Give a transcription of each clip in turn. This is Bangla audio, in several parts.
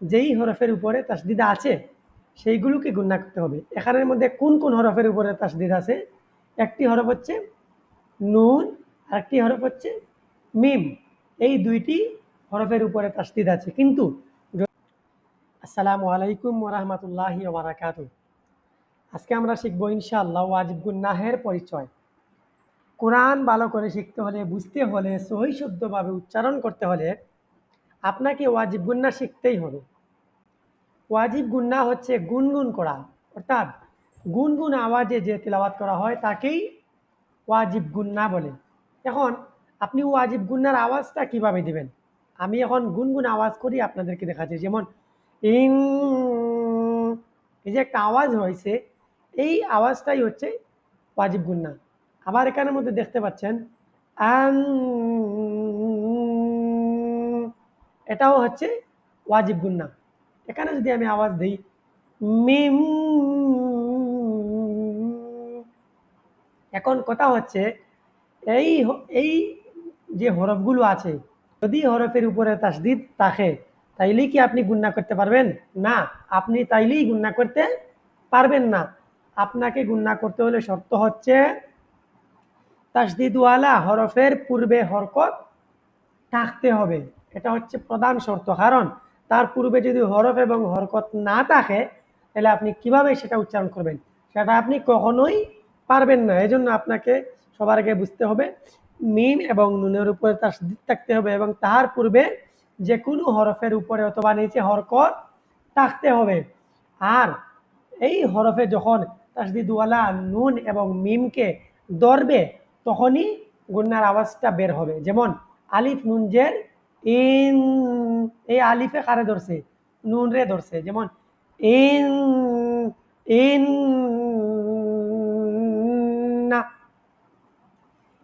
যেই হরফের উপরে তাসদিদা আছে, সেইগুলোকে গুণনা করতে হবে। এখানের মধ্যে কোন কোন হরফের উপরে তাসদিদ আছে? একটি হরফ হচ্ছে নুন, আরেকটি হরফ হচ্ছে মিম। এই দুইটি হরফের উপরে তাসদিদ আছে। কিন্তু আসসালামু আলাইকুম ওরহমতুল্লাহ বারাকাত আজকে আমরা শিখব ইনশাআল্লাহ ওয়াজিব গুন্নাহের পরিচয়। কোরআন ভালো করে শিখতে হলে, বুঝতে হলে সহি শুদ্ধভাবে উচ্চারণ করতে হলে আপনাকে ওয়াজিব গুন্না শিখতেই হবে। ওয়াজিব গুন্না হচ্ছে গুনগুন করা, অর্থাৎ গুনগুন আওয়াজে যে তেলাওয়াত করা হয় তাকেই ওয়াজিব গুন্না বলে। এখন আপনি ওয়াজিব গুন্নার আওয়াজটা কীভাবে দিবেন? আমি এখন গুনগুন আওয়াজ করি আপনাদেরকে দেখাচ্ছি। যেমন ইন, এই যে একটা আওয়াজ হয়েছে, এই আওয়াজটাই হচ্ছে ওয়াজিব গুন্না। আবার এখানের মধ্যে দেখতে পাচ্ছেন, আন এটাও হচ্ছে ওয়াজিব গুন্না। এখানে যদি আমি আওয়াজ দিই, মিম এখন কথা হচ্ছে এই এই যে হরফগুলো আছে, যদি হরফের উপরে তাসদিদ থাকে, তাইলেই কি আপনি গুন্না করতে পারবেন? না, আপনি তাইলেই গুন্না করতে পারবেন না। আপনাকে গুন্না করতে হলে শর্ত হচ্ছে তাসদিদওয়ালা হরফের পূর্বে হরকত থাকতে হবে। এটা হচ্ছে প্রধান শর্ত। কারণ তার পূর্বে যদি হরফ এবং হরকত না থাকে, তাহলে আপনি কীভাবে সেটা উচ্চারণ করবেন? সেটা আপনি কখনোই পারবেন না। এই জন্য আপনাকে সবার আগে বুঝতে হবে, মিম এবং নুনের উপরে তার থাকতে হবে এবং তার পূর্বে যে কোনো হরফের উপরে অথবা নিচে হরকত থাকতে হবে। আর এই হরফে যখন তাসদিদওয়ালা নুন এবং মিমকে ধরবে, তখনই গুন্নার আওয়াজটা বের হবে। যেমন আলিফ নুন জের ইন, এই আলিফে কারে ধরছে? নুন রে ধরছে। যেমন, ইন ইন, না।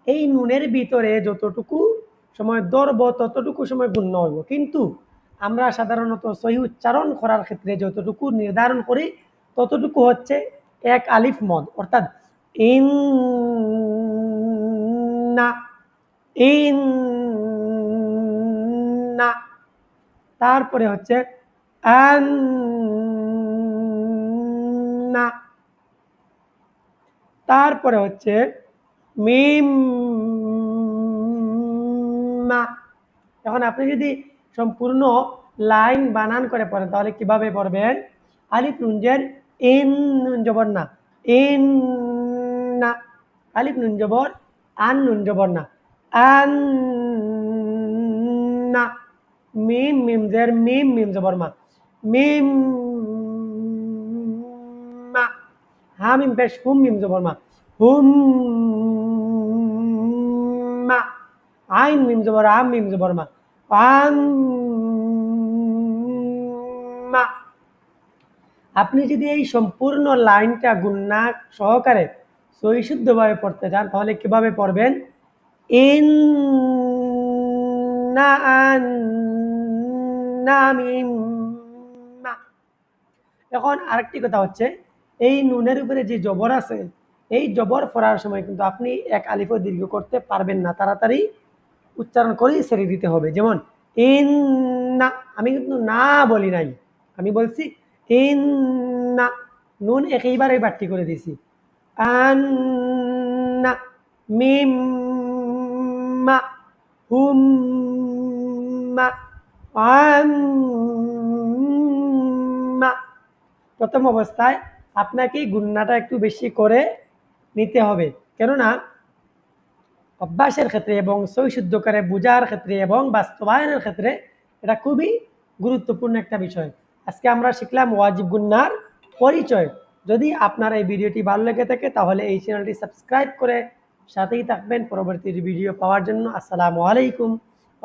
এই নুনের ভিতরে যতটুকু সময় ধরব, ততটুকু সময় গুণ্য হইব। কিন্তু আমরা সাধারণত সহি উচ্চারণ করার ক্ষেত্রে যতটুকু নির্ধারণ করি, ততটুকু হচ্ছে এক আলিফ মদ। অর্থাৎ, ইন, না। ইন না। তারপরে হচ্ছে না। তারপরে হচ্ছে মিম মা এখন আপনি যদি সম্পূর্ণ লাইন বানান করে পড়েন, তাহলে কীভাবে পড়বেন? আলিফ নুনজের ইন নুন জবর না। ইন না। আলিফ নুন জবর, আন নুন জবর না। আন না। মিম মিম, জের মিম মিম জবর মা মিম, মা। হা, মিম পেশ হুম, মিম জবর মা হুম, মা। আইন মিম জবর আম মিম জবর আম মা। আপনি যদি এই সম্পূর্ণ লাইনটা গুন্না সহকারে সহিশুদ্ধভাবে পড়তে চান, তাহলে কীভাবে পড়বেন? ইন এখন আরেকটি কথা হচ্ছে, এই নুনের উপরে যে জবর আছে, এই জবর পড়ার সময় কিন্তু আপনি এক আলিফ দীর্ঘ করতে পারবেন না। তাড়াতাড়ি উচ্চারণ করেই ছেড়ে দিতে হবে। যেমন ইন না আমি কিন্তু না বলি নাই। আমি বলছি ইন না নুন একেবারে বাট্টি করে দিয়েছি। আন না মিম হুম প্রথম অবস্থায় আপনাকে গুন্নাটা একটু বেশি করে নিতে হবে। কেননা, অভ্যাসের ক্ষেত্রে এবং সৈশুদ্ধ করে বোঝার ক্ষেত্রে এবং বাস্তবায়নের ক্ষেত্রে এটা খুবই গুরুত্বপূর্ণ একটা বিষয়। আজকে আমরা শিখলাম ওয়াজিব গুন্নার পরিচয়। যদি আপনার এই ভিডিওটি ভালো লেগে থাকে, তাহলে এই চ্যানেলটি সাবস্ক্রাইব করে সাথেই থাকবেন। পরবর্তী ভিডিও পাওয়ার জন্য আসসালামু আলাইকুম।